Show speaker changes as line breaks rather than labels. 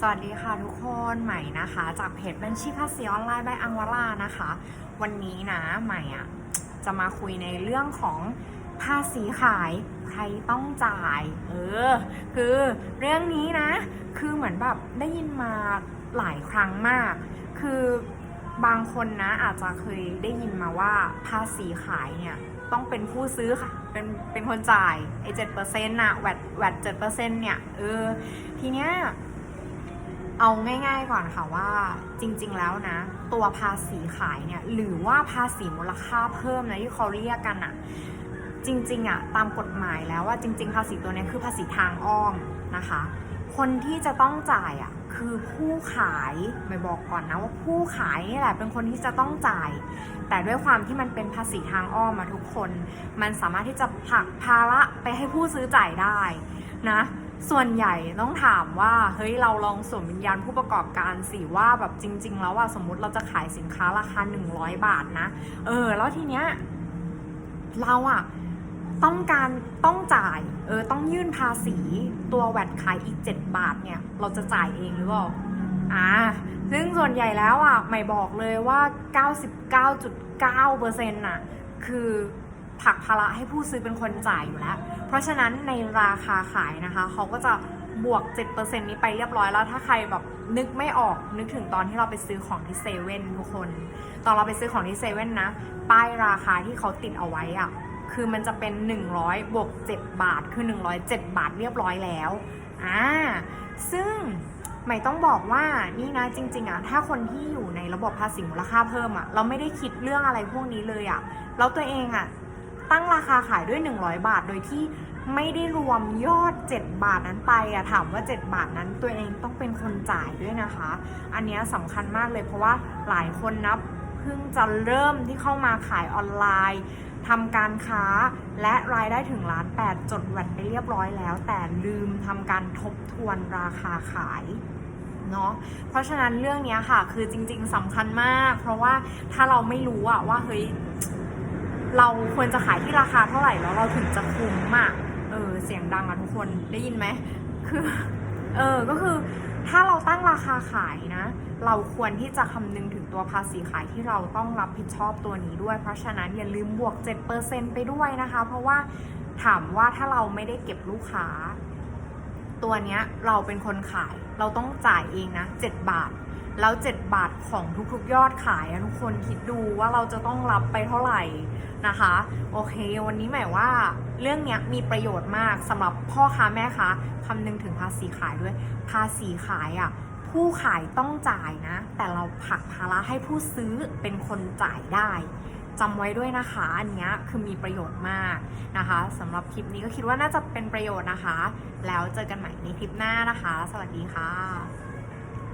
สวัสดีค่ะทุกคนใหม่นะคะ จากเพจบัญชีภาษีออนไลน์ใบอังวรานะคะ วันนี้นะใหม่อะจะมาคุยในเรื่องของภาษีขายใครต้องจ่าย เออ คือเรื่องนี้นะ คือเหมือนแบบได้ยินมาหลายครั้งมาก คือบางคนนะอาจจะเคยได้ยินมาว่าภาษีขายเนี่ยต้องเป็นผู้ซื้อค่ะ เป็นเป็นคนจ่ายไอ้เจ็ดเปอร์เซ็นต์น่ะแวดแวดเจ็ดเปอร์เซ็นต์เนี่ยเออทีเนี้ย เอาง่าย ๆก่อนค่ะว่าจริง ๆ แล้วนะ ตัวภาษีขายเนี่ยหรือว่าภาษีมูลค่าเพิ่มนะที่เขาเรียกกันอะจริงๆอะตามกฎหมายแล้วว่าจริง ๆ ภาษีตัวนี้คือภาษีทางอ้อมนะคะ คนที่จะต้องจ่ายอะคือผู้ขายไม่บอกก่อนนะว่าผู้ขายนี่แหละเป็นคนที่จะต้องจ่าย แต่ด้วยความที่มันเป็นภาษีทางอ้อมมาทุกคน มันสามารถที่จะผลักภาระไปให้ผู้ซื้อจ่ายได้นะ ส่วนใหญ่ต้องถามว่า เฮ้ยเราลองสวมวิญญาณผู้ประกอบการสิว่าแบบจริง ๆ แล้วว่าสมมติเราจะขายสินค้าราคา 100 บาทนะ เออ แล้วทีเนี้ยเราอะต้องการต้องจ่ายเออต้องยื่นภาษีตัวแวดขายอีก 7 บาทเนี่ย เราจะจ่ายเองหรือเปล่าอ่าซึ่งส่วนใหญ่แล้วอะไม่บอกเลยว่า 99.9%น่ะ คือ ผลักภาระให้ผู้ซื้อเป็นคนจ่ายอยู่แล้ว เพราะฉะนั้นในราคาขายนะคะเขาก็จะบวก 7%นี้ไปเรียบร้อยแล้วถ้าใครแบบนึกไม่ออกนึกถึงตอนที่เราไปซื้อของที่เซเว่นทุกคน ตอนเราไปซื้อของที่เซเว่นนะ ป้ายราคาที่เขาติดเอาไว้อะคือมันจะเป็น 100บวก7บาท คือ 107 บาทเรียบร้อยแล้วอ่าซึ่งไม่ต้องบอกว่านี่นะจริง ๆอะถ้าคนที่อยู่ในระบบภาษีมูลค่าเพิ่มอะเราไม่ได้คิดเรื่องอะไรพวกนี้เลยอะแล้วตัวเองอะ ตั้งราคาขายด้วย 100 บาท โดยที่ไม่ได้รวมยอด 7 บาทนั้นไปอะถามว่า 7 บาทนั้นตัวเองต้องเป็นคนจ่ายด้วยนะคะ อันเนี้ยสำคัญมากเลยเพราะว่าหลายคนนับเพิ่งจะเริ่มที่เข้ามาขายออนไลน์ทำการค้าและรายได้ถึงล้านแปดจดแวดไปเรียบร้อยแล้ว แต่ลืมทำการทบทวนราคาขายเนาะเพราะฉะนั้นเรื่องนี้ค่ะคือจริง ๆสำคัญมาก เพราะว่าถ้าเราไม่รู้อะว่าเฮ้ย เราควรจะขายที่ราคาเท่าไหร่แล้วเราถึงจะคุ้มอะเออเสียงดังอะทุกคนได้ยินไหมคือเออก็คือถ้าเราตั้งราคาขายนะ เราควรที่จะคำนึงถึงตัวภาษีขายที่เราต้องรับผิดชอบตัวนี้ด้วย เพราะฉะนั้นอย่าลืมบวก 7%ไปด้วยนะคะ เพราะว่าถามว่าถ้าเราไม่ได้เก็บลูกค้า ตัวเนี้ยเราเป็นคนขาย เราต้องจ่ายเองนะ7บาท แล้ว 7 บาทของทุกๆยอดขายอะทุกคนคิดดูว่าเราจะต้องรับไปเท่าไหร่นะคะ โอเค วันนี้หมายว่าเรื่องเนี้ยมีประโยชน์มากสำหรับพ่อค้าแม่ค้าคำนึงถึงภาษีขายด้วย ภาษีขายอะ่ะผู้ขายต้องจ่ายนะ แต่เราผลักภาระให้ผู้ซื้อเป็นคนจ่ายได้ จำไว้ด้วยนะคะ อันนี้คือมีประโยชน์มากนะคะสำหรับคลิปนี้ก็คิดว่าน่าจะเป็นประโยชน์นะคะ แล้วเจอกันใหม่ในคลิปหน้านะคะ สวัสดีค่ะ